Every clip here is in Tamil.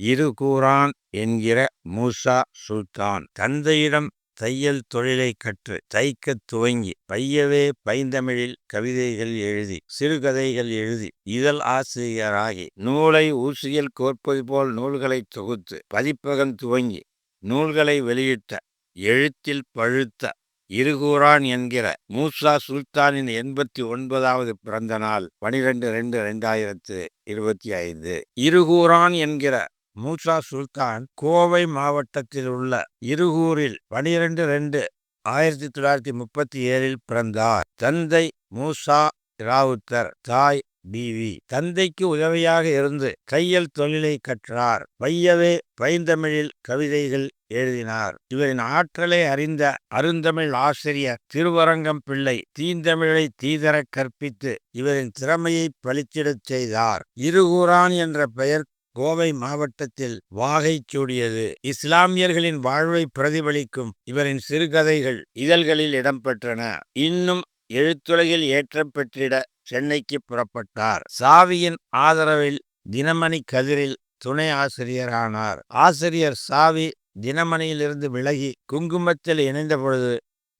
இருகூரான் என்கிற மூசா சுல்தான் தந்தையிடம் தையல் தொழிலை கற்று தைக்கத் துவங்கி பையவே பைந்தமிழில் கவிதைகள் எழுதி சிறுகதைகள் எழுதி இதழ் ஆசிரியராகி நூலை ஊசியில் கோர்ப்பது போல் நூல்களை தொகுத்து பதிப்பகம் துவங்கி நூல்களை வெளியிட்ட எழுத்தில் பழுத்த இருகூரான் என்கிற மூசா சுல்தானின் எண்பத்தி ஒன்பதாவது பிறந்த நாள் பனிரெண்டு ரெண்டு ரெண்டாயிரத்து இருபத்தி ஐந்து. இருகூரான் என்கிற மூசா சுல்தான் கோவை மாவட்டத்தில் உள்ள இருகூரில் பனிரெண்டு ரெண்டு ஆயிரத்தி தொள்ளாயிரத்தி முப்பத்தி ஏழில் பிறந்தார். தந்தை மூசா ராவுத்தர் தாய் பிவி தந்தைக்கு உதவியாக இருந்து கையல் தொழிலை கற்றார். பையவே பைந்தமிழில் கவிதைகள் எழுதினார். இவரின் ஆற்றலை அறிந்த அருந்தமிழ் ஆசிரியர் திருவரங்கம் பிள்ளை தீந்தமிழை தீதர கற்பித்து இவரின் திறமையை பளிச்சிடச் செய்தார். இருகூரான் என்ற பெயர் கோவை மாவட்டத்தில் வாகை சூடியது. இஸ்லாமியர்களின் வாழ்வை பிரதிபலிக்கும் இவரின் சிறுகதைகள் இதழ்களில் இடம்பெற்றன. இன்னும் எழுத்துலகில் ஏற்றம் பெற்றிட சென்னைக்கு புறப்பட்டார். சாவியின் ஆதரவில் தினமணி கதிரில் துணை ஆசிரியரானார். ஆசிரியர் சாவி தினமணியிலிருந்து விலகி குங்குமத்தில் இணைந்த பொழுது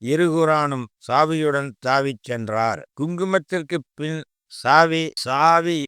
இருகுரானும் சாவியுடன் தாவிச் சென்றார். குங்குமத்திற்கு பின் சாவி சாவி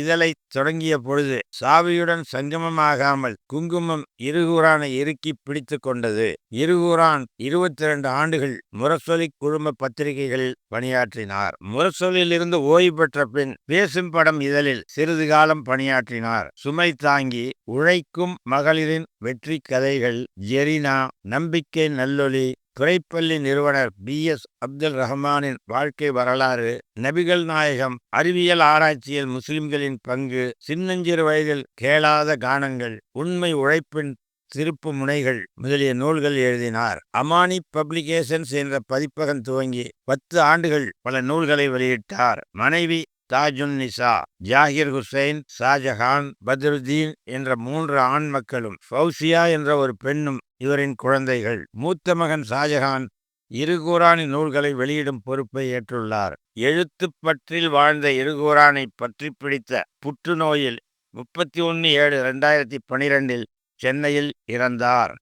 இதழை தொடங்கிய பொழுது சாவியுடன் சங்கமமாகாமல் குங்குமம் இருகுரானை இறுக்கி பிடித்து கொண்டது. இருகுரான் இருபத்தி இரண்டு ஆண்டுகள் முரசொலி குழும பத்திரிகைகளில் பணியாற்றினார். முரசொலியில் இருந்து ஓய்வு பெற்ற பின் பேசும் படம் இதழில் சிறிது காலம் பணியாற்றினார். சுமை தாங்கி உழைக்கும் மகளிரின் வெற்றி கதைகள் ஜெரினா நம்பிக்கை நல்லொலி துறைப்பள்ளி நிறுவனர் பி. எஸ். அப்துல் ரஹ்மானின் வாழ்க்கை வரலாறு நபிகள் நாயகம் அறிவியல் ஆராய்ச்சியில் முஸ்லிம்களின் பங்கு சின்னஞ்சிறு வயதில் கேளாத கானங்கள் உண்மை உழைப்பின் திருப்பு முனைகள் முதலிய நூல்கள் எழுதினார். அமானி பப்ளிகேஷன்ஸ் என்ற பதிப்பகம் துவங்கி பத்து ஆண்டுகள் பல நூல்களை வெளியிட்டார். மனைவி தாஜுன் நிசா ஜாகிர் ஹுசைன் ஷாஜஹான் பத்ருதீன் என்ற மூன்று ஆண் மக்களும் ஃபவுசியா என்ற ஒரு பெண்ணும் இவரின் குழந்தைகள். மூத்த மகன் ஷாஜஹான் இருகூரானின் நூல்களை வெளியிடும் பொறுப்பை ஏற்றுள்ளார். எழுத்து பற்றில் வாழ்ந்த இருகூரானை பற்றி பிடித்த புற்றுநோயில் முப்பத்தி ஒன்று ஏழு ரெண்டாயிரத்தி பனிரெண்டில் சென்னையில் இறந்தார்.